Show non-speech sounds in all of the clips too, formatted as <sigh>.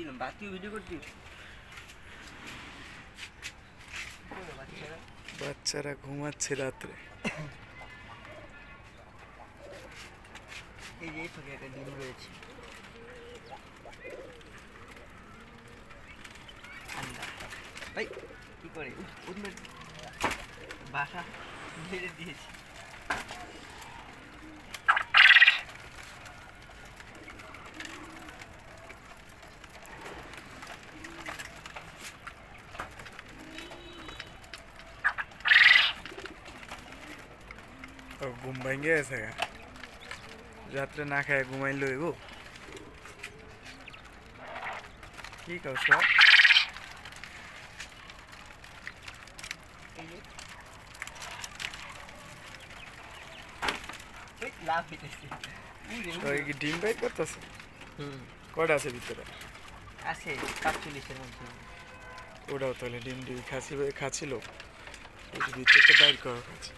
কি বাতিও ভিডিও করছিস বাচ্চারা ঘুমাচ্ছে রাত্রে। এই যে ফাঁকে একটা ডিম রয়েছে। ভাই কি করে? বাসা ছেড়ে দিয়েছি। ঘুম ভেঙে গেছে রাত্রে না খায় ঘুমাইলো এগো কি কাউ সব এই যে এই লাভ দিতেছি উড়ে সবাই কি ডিম বাইর করতেছে? হুম। কটা আছে ভিতরে? আছে মধ্যে। ওটাও তাহলে ডিম ডিম খাসি খাচ্ছিল ভিতরটা বাইর করা খাচ্ছে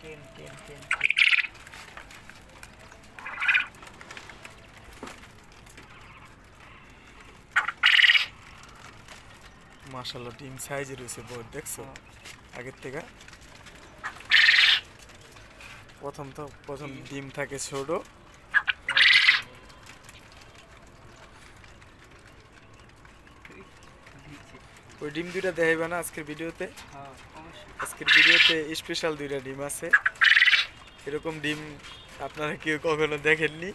টেন টেন টেন মাশাল্লাহ ডিম সাইজে রয়েছে বোর্ড দেখছ? আগের থেকে। প্রথম তো প্রথম ডিম থাকে ছোট। ওই ডিম দুইটা দেখাইবা না আজকের ভিডিওতে? হ্যাঁ আজকের ভিডিওতে স্পেশাল দুইটা ডিম আছে। এরকম ডিম আপনারা কেউ কখনো দেখেননি?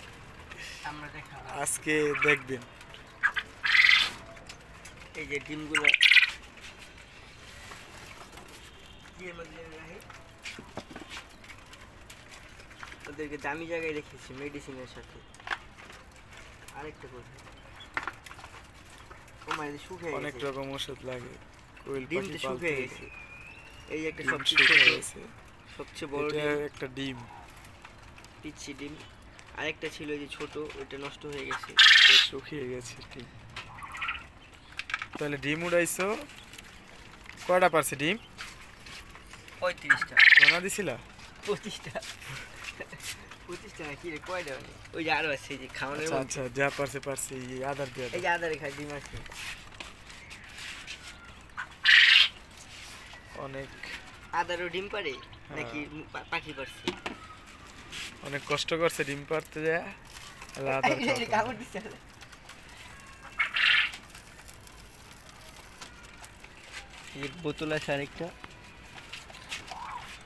আজকে দেখবেন। এই যে ডিমগুলো। ওদেরকে দামি জায়গায় রেখেছি মেডিসিনের সাথে। আরেকটা কোথায় শুকিয়ে অনেক রকম ওষুধ লাগে কোয়েল পাখি পালতে গেছে। এই একটা সবচেয়ে গেছে। সবচেয়ে বড় একটা ডিম। পিচ্ছি ডিম। আরেকটা ছিল যে ছোট ওইটা নষ্ট হয়ে গেছে। শুকিয়ে গেছে ডিম। তাহলে ডিম উড়াইছো? কয়টা পারছে ডিম? পঁয়ত্রিশটা। রোনা দিছিলা? পঁচিশটা। পঁচিশটা না কি রে কয় দেওয়া ওই যে আরও আছে যে খাওয়ানোর আচ্ছা আচ্ছা যা পারছে পারছে আদার দিয়ে এই যে আদারে খায় ডিম আছে। অনেক। আদারও ডিম পারে হ্যাঁ। নাকি পাখি পারছে অনেক কষ্ট করছে ডিম পারতে যায় আর আদার <laughs> দিচ্ছে বোতল আছে আরেকটা।